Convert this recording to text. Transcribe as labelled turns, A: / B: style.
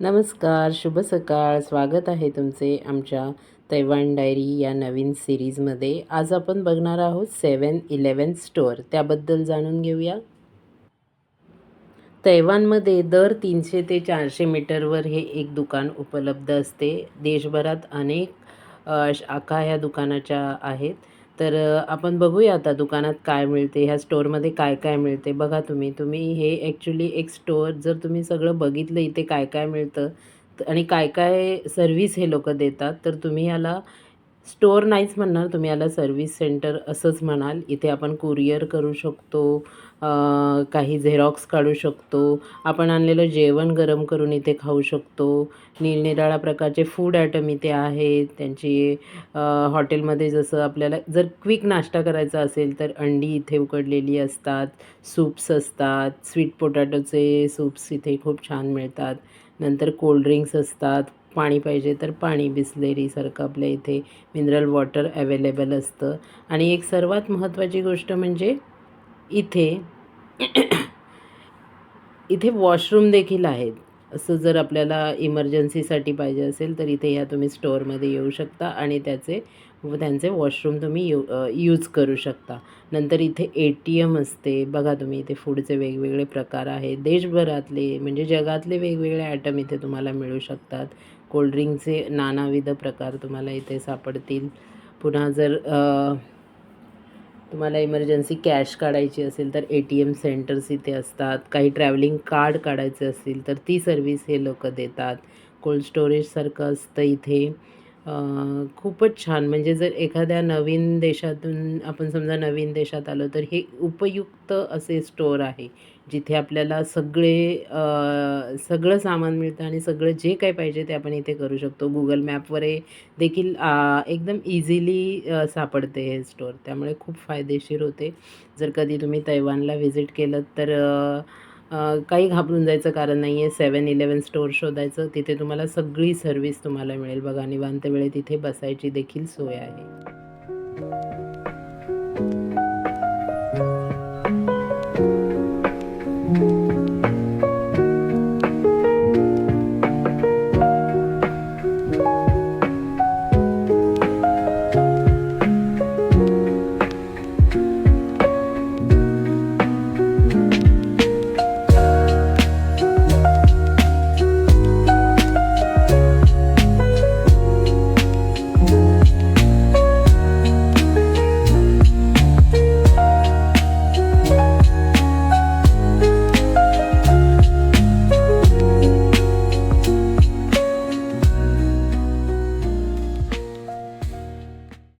A: नमस्कार शुभ सकाळ. स्वागत आहे तुमचे आमच्या तैवान डायरी या नवीन सिरीजमध्ये. आज आपण बघणार आहोत सेवन इलेवन स्टोअर. त्याबद्दल जाणून घेऊया. तैवानमध्ये दर तीनशे ते चारशे मीटरवर हे एक दुकान उपलब्ध असते. देशभरात अनेक शाखा ह्या दुकानाच्या आहेत. तर आपण बघूया आता दुकानात काय मिळते ह्या स्टोअरमध्ये काय काय मिळते. बघा तुम्ही तुम्ही हे ॲक्च्युली एक स्टोअर जर तुम्ही सगळं बघितलं इथे काय काय मिळतं आणि काय काय सर्व्हिस हे लोक देतात तर तुम्ही याला स्टोअर नाहीच म्हणणार तुम्ही याला सर्व्हिस सेंटर असंच म्हणाल. इथे आपण कुरिअर करू शकतो काही झेरॉक्स काढू शकतो. आपण आणलेलं जेवण गरम करून इथे खाऊ शकतो. निरनिराळ्या प्रकारचे फूड आयटम इथे आहेत. त्यांची हॉटेलमध्ये जसं आपल्याला जर क्विक नाश्ता करायचा असेल तर अंडी इथे उकडलेली असतात. सूप्स असतात. स्वीट पोटॅटोचे सूप्स इथे खूप छान मिळतात. नंतर कोल्ड्रिंक्स असतात. पाणी पाहिजे तर पाणी बिसलेरीसारखं आपल्या इथे मिनरल वॉटर अवेलेबल असतं. आणि एक सर्वात महत्त्वाची गोष्ट म्हणजे इथे इथे वॉशरूम देखील आहेत. असं जर आपल्याला इमर्जन्सीसाठी पाहिजे असेल तर इथे या तुम्ही स्टोअरमध्ये येऊ शकता आणि त्याचे त्यांचे वॉशरूम तुम्ही यू यूज करू शकता. नंतर इथे ए टी एम असते. बघा तुम्ही इथे फूडचे वेगवेगळे प्रकार आहेत. देशभरातले म्हणजे जगातले वेगवेगळे आयटम इथे तुम्हाला मिळू शकतात. कोल्ड्रिंकचे नानाविध प्रकार तुम्हाला इथे सापडतील. पुन्हा जर तुम्हाला इमर्जन्सी कॅश काढायची असेल तर ए टी एम सेंटर्स इथे असतात. काही ट्रॅव्हलिंग कार्ड काढायचे असेल तर ती सर्विस हे लोक देतात. कोल्ड स्टोरेजसारखं असतं इथे. खूपच छान. म्हणजे जर एखाद्या नवीन देशातून आपण समजा नवीन देशात आलो तर हे उपयुक्त असे स्टोअर आहे जिथे आपल्याला सगळे सगळं सामान मिळतं आणि सगळं जे काही पाहिजे ते आपण इथे करू शकतो. गुगल मॅपवर हे देखील एकदम इझिली सापडते हे स्टोअर. त्यामुळे खूप फायदेशीर होते. जर कधी तुम्ही तैवानला व्हिजिट केलं तर काही घाबरून जायचं कारण नाही आहे सेवन इलेवन स्टोअर शोधायचं. तिथे तुम्हाला सगळी सर्विस तुम्हाला मिळेल. बघा निवांत वेळेत तिथे बसायची देखील सोय आहे.